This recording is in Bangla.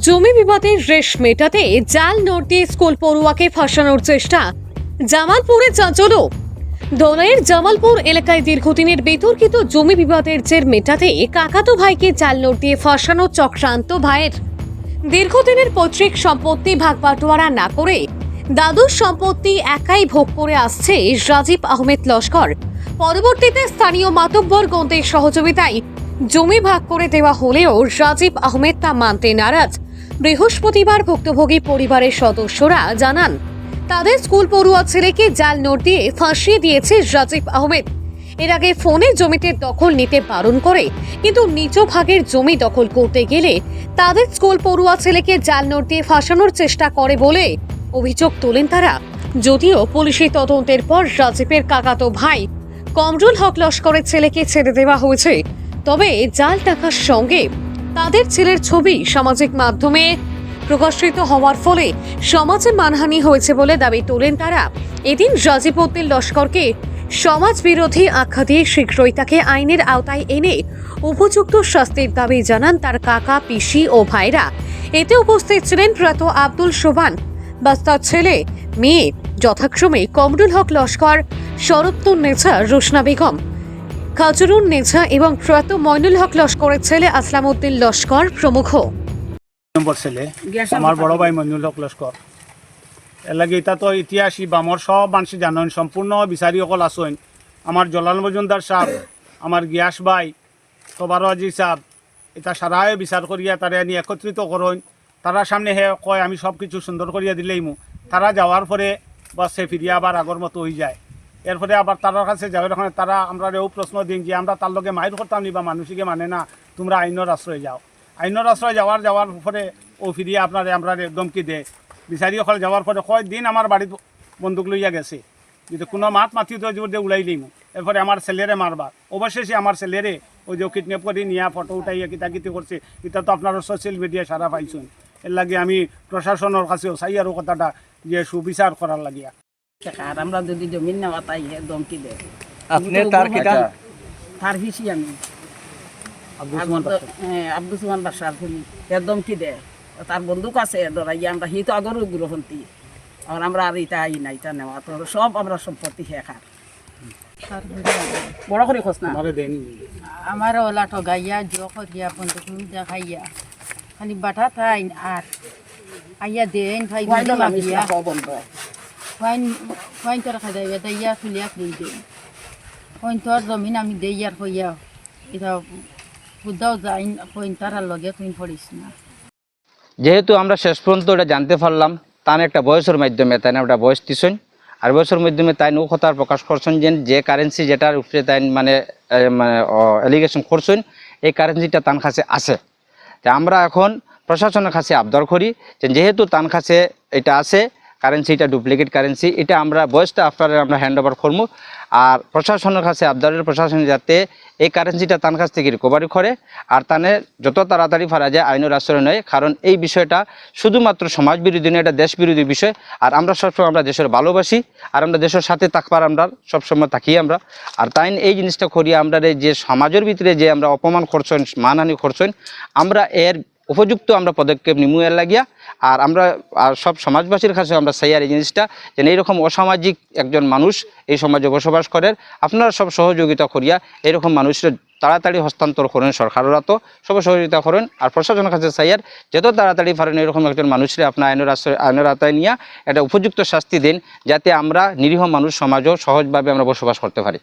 জমি বিবাদের রেশ মেটাতে জাল নোট দিয়ে স্কুল পড়ুয়াকে ফাঁসানোর চেষ্টা। জামালপুরে চাঁচলো ধলাইয়ের জামালপুর এলাকায় দীর্ঘদিনের বিতর্কিত জমি বিবাদের জের মেটাতে কাকাতো ভাইকে জাল নোট দিয়ে ফাঁসানো চক্রান্ত ভাইয়ের। দীর্ঘদিনের পৈতৃক সম্পত্তি ভাগ বাটোয়ারা না করে দাদুর সম্পত্তি একাই ভোগ করে আসছে রাজীব আহমেদ লস্কর। পরবর্তীতে স্থানীয় মাতব্বর গন্তের সহযোগিতায় জমি ভাগ করে দেওয়া হলেও রাজীব আহমেদ তা মানতে নারাজ। বৃহস্পতিবার ভুক্তভোগী পরিবারের সদস্যরা জানান, তাদের স্কুল পড়ুয়া ছেলেকে জাল নোট দিয়ে ফাঁসিয়ে দিয়েছে রাজীব আহমেদ। এর আগে ফোনে জমিতে দখল নিতে বারণ করে, কিন্তু নিজ ভাগের জমি দখল করতে গেলে তাদের স্কুল পড়ুয়া ছেলেকে জাল নোট দিয়ে ফাঁসানোর চেষ্টা করে বলে অভিযোগ তোলেন তারা। যদিও পুলিশি তদন্তের পর রাজীবের কাকাতো ভাই কমরুল হক লস্করের ছেলেকে ছেড়ে দেওয়া হয়েছে। তবে জাল টাকার সঙ্গে তাদের ছেলের ছবি সামাজিক মাধ্যমে প্রকাশিত হওয়ার ফলে সমাজে মানহানি হয়েছে বলে দাবি তোলেন তারা। এদিন রাজীব উদ্দিন লস্করকে সমাজ বিরোধী আখ্যা দিয়ে শীঘ্রই তাকে আইনের আওতায় এনে উপযুক্ত শাস্তির দাবি জানান তার কাকা, পিসি ও ভাইরা। এতে উপস্থিত ছিলেন প্রয়াত আব্দুল সোবান বাস্তার ছেলে, মেয়ে, যথাক্রমে কমরুল হক লস্কর শরত্তুন নেছা রোশনা বেগম। খাজরুন নেছা এবং প্রয়াত মইনুল হক লস্করের ছেলে আসলাম উদ্দিন লস্কর প্রমুখ। নম্বর ছেলে, আমার বড় ভাই মঞ্জুল হক লস্কর। এর এটা তো ইতিহাসী বামর সব মানুষ জানেন, সম্পূর্ণ বিচারি অকল আসেন আমার জলাল মজুমদার সাহ আমার গিয়াস ভাই তবারো আজি সাহ, এটা সারাই বিচার করিয়া তারা আনি একত্রিত করেন তারা সামনে হে কয়, আমি সব কিছু সুন্দর করিয়া দিলেই মু তারা যাওয়ার পরে বাসে ফিরিয়া আবার আগর মতো হয়ে যায়। এরপরে আবার তার কাছে যাওয়ার ওখানে তারা আমরা এও প্রশ্ন দিন যে আমরা তার লগে মাইর করতাম নি বা মানুষকে মানে না, তোমরা আইনের আশ্রয় যাও। আইনের আশ্রয় যাওয়ার যাওয়ার পরে ও ফিরিয়ে আপনার আমরা দমকি দে। বিচারি ওখানে যাওয়ার পরে কয় দিন আমার বাড়িত বন্দুক লইয়া গেছে। কিন্তু কোনো মাত মাতি তো জোর দিয়ে উড়াইলি মু এরপরে আমার ছেলেরে মারবা অবশেষে আমার ছেলেরে ওই যে কিডন্যাপ করে নিয়ে ফটো উঠাইয়া কিতাকিতি করছে এটা তো আপনার সোশ্যাল মিডিয়ায় সারা পাইছেন। এর লাগে আমি প্রশাসনের কাছেও চাই আর কথাটা যে সুবিচার করার লাগিয়া। আর আমরা যদি জমিন নেওয়া তাই হে দমকি দেয়। আপনি তার কিতা তার হিসি আমি। আব্দুল সুমন বাদশাহ। আব্দুল সুমান বাসার খুনি হে দমকি দেয়। তার বন্দুক আছে ডরাইয়া আমরা হি তো আগরও গ্রহণতি আর আমরা আর ইটা আই না ইটা নেওয়া। তো সব আমরা সম্পত্তি হে খার বড় করে খোঁজ না। আমারে দেন। আমার ওলা ঠগাইয়া জ করিয়া বন্ধুক দেখাইয়া। খালি বাটা থাইন আর আইয়া দেন ভাই না বন্ধ। ফাইন ফাইন তোর খাইয়া দাইয়া জমিন আমি দেইয়ার হইয়া এটা বুদ্ধাও যাই তার লগে না যেহেতু আমরা শেষ পর্যন্ত এটা জানতে পারলাম, তার একটা বয়সের মাধ্যমে, তাই একটা বয়স দিছেন। আর বয়সের মাধ্যমে তাই নৌ কথা প্রকাশ করছেন যে যে কারেন্সি যেটার উপরে তাই মানে মানে এলিগেশন করছেন, এই কারেন্সিটা তার কাছে আছে। তা আমরা এখন প্রশাসনের কাছে আবদার করি যেহেতু তার কাছে এটা আছে কারেন্সি এটা ডুপ্লিকেট কারেন্সি এটা আমরা বয়সটা আফটার আমরা হ্যান্ড ওভার করব আর প্রশাসনের কাছে, আবদারের প্রশাসন যাতে এই কারেন্সিটা তার কাছ থেকে রিকভারি করে, আর তানে যত তাড়াতাড়ি ফারা যায়, আইনের আশ্রয় নেয়, কারণ এই বিষয়টা শুধুমাত্র সমাজ বিরোধী নয়, এটা দেশ বিরোধী বিষয়। আর আমরা সবসময় আমরা দেশের ভালোবাসি, আর আমরা দেশের সাথে থাকবার আমরা সবসময় থাকি আমরা। আর তাই এই জিনিসটা করিয়া আমরা যে সমাজের ভিতরে যে আমরা অপমান করছেন, মানহানি করছেন, আমরা এর উপযুক্ত আমরা পদক্ষেপ নিমু এর লাগিয়া। আর আমরা, আর সব সমাজবাসীর কাছে আমরা চাই আর এই জিনিসটা যে এইরকম অসামাজিক একজন মানুষ এই সমাজে বসবাস করেন আপনারা সব সহযোগিতা করিয়া এরকম মানুষের তাড়াতাড়ি হস্তান্তর করেন সরকারের তো, সব সহযোগিতা করেন। আর প্রশাসনের কাছে চাই আর যত তাড়াতাড়ি পারেন এরকম একজন মানুষের আপনার আইনের আশ্রয়, আইনের আওতায় নিয়ে একটা উপযুক্ত শাস্তি দিন, যাতে আমরা নিরীহ মানুষ সমাজও সহজভাবে আমরা বসবাস করতে পারি।